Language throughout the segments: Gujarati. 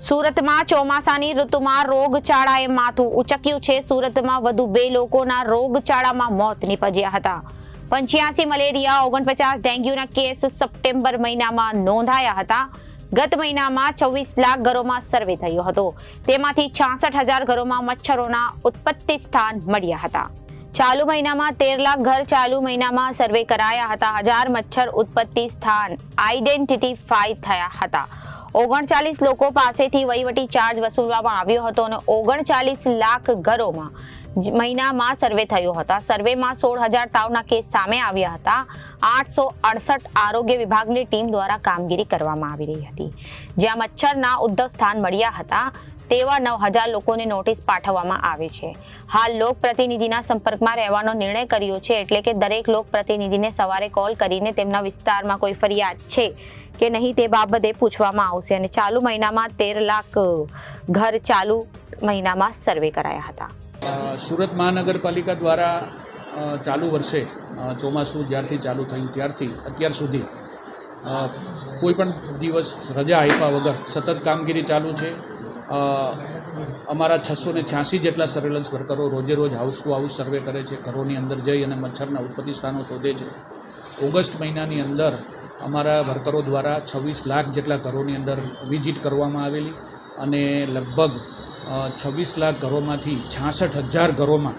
સુરતમાં ચોમાસાની ઋતુમાં રોગચાળાએ માથું ઉચક્યું છે. સુરતમાં વધુ બે લોકોના રોગચાળામાં મોત નીપજ્યા હતા. પંચ્યાસી મલેરિયા, ઓગણપચાસ ડેન્ગ્યુના કેસ સપ્ટેમ્બર મહિનામાં નોંધાયા હતા. ગત મહિનામાં છવ્વીસ લાખ ઘરોમાં સર્વે થયો હતો. તેમાંથી છાસઠ હજાર ઘરોમાં મચ્છરોના ઉત્પત્તિ સ્થાન મળ્યા હતા. ચાલુ મહિનામાં તેર લાખ ઘર ચાલુ મહિનામાં સર્વે કરાયા હતા. હજાર મચ્છર ઉત્પત્તિ સ્થાન આઈડેન્ટિટીફાઈ થયા હતા. ઓગણચાલીસ લોકો પાસેથી વહીવટી ચાર્જ વસૂલવામાં આવ્યો હતો અને ઓગણચાલીસ લાખ ઘરોમાં મહિનામાં સર્વે થયો હતા. સર્વેમાં સોળ હજાર તાવના કેસ સામે આવ્યા હતા. આઠસો અડસઠ આરોગ્ય વિભાગની ટીમ દ્વારા કામગીરી કરવામાં આવી રહી હતી. જ્યાં મચ્છરના ઉદ્ધવ સ્થાન મળ્યા હતા, તેવા નવ હજાર લોકોને નોટિસ પાઠવવામાં આવે છે. હાલ લોકપ્રતિનિધિના સંપર્કમાં રહેવાનો નિર્ણય કર્યો છે, એટલે કે દરેક લોકપ્રતિનિધિને સવારે કોલ કરીને તેમના વિસ્તારમાં કોઈ ફરિયાદ છે કે નહીં તે બાબતે પૂછવામાં આવશે. અને ચાલુ મહિનામાં તેર લાખ ઘર ચાલુ મહિનામાં સર્વે કરાયા હતા. સુરત મહાનગરપાલિકા દ્વારા ચાલુ વર્ષે ચોમાસું જ્યારથી ચાલુ થયું ત્યારથી અત્યાર સુધી કોઈપણ દિવસ રજા આપ્યા વગર સતત કામગીરી ચાલુ છે. અમારા છસો ને છ્યાસી જેટલા સર્વેલન્સ વર્કરો રોજે રોજ હાઉસ ટુ હાઉસ સર્વે કરે છે, ઘરોની અંદર જઈ અને મચ્છરના ઉત્પત્તિ સ્થાનો શોધે છે. ઓગસ્ટ મહિનાની અંદર અમારા વર્કરો દ્વારા છવ્વીસ લાખ જેટલા ઘરોની અંદર વિઝિટ કરવામાં આવેલી અને લગભગ છવ્વીસ લાખ ઘરોમાંથી છાસઠ હજાર ઘરોમાં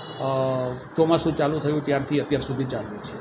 ચોમાસું ચાલુ થયું ત્યારથી અત્યાર સુધી ચાલ્યું છે.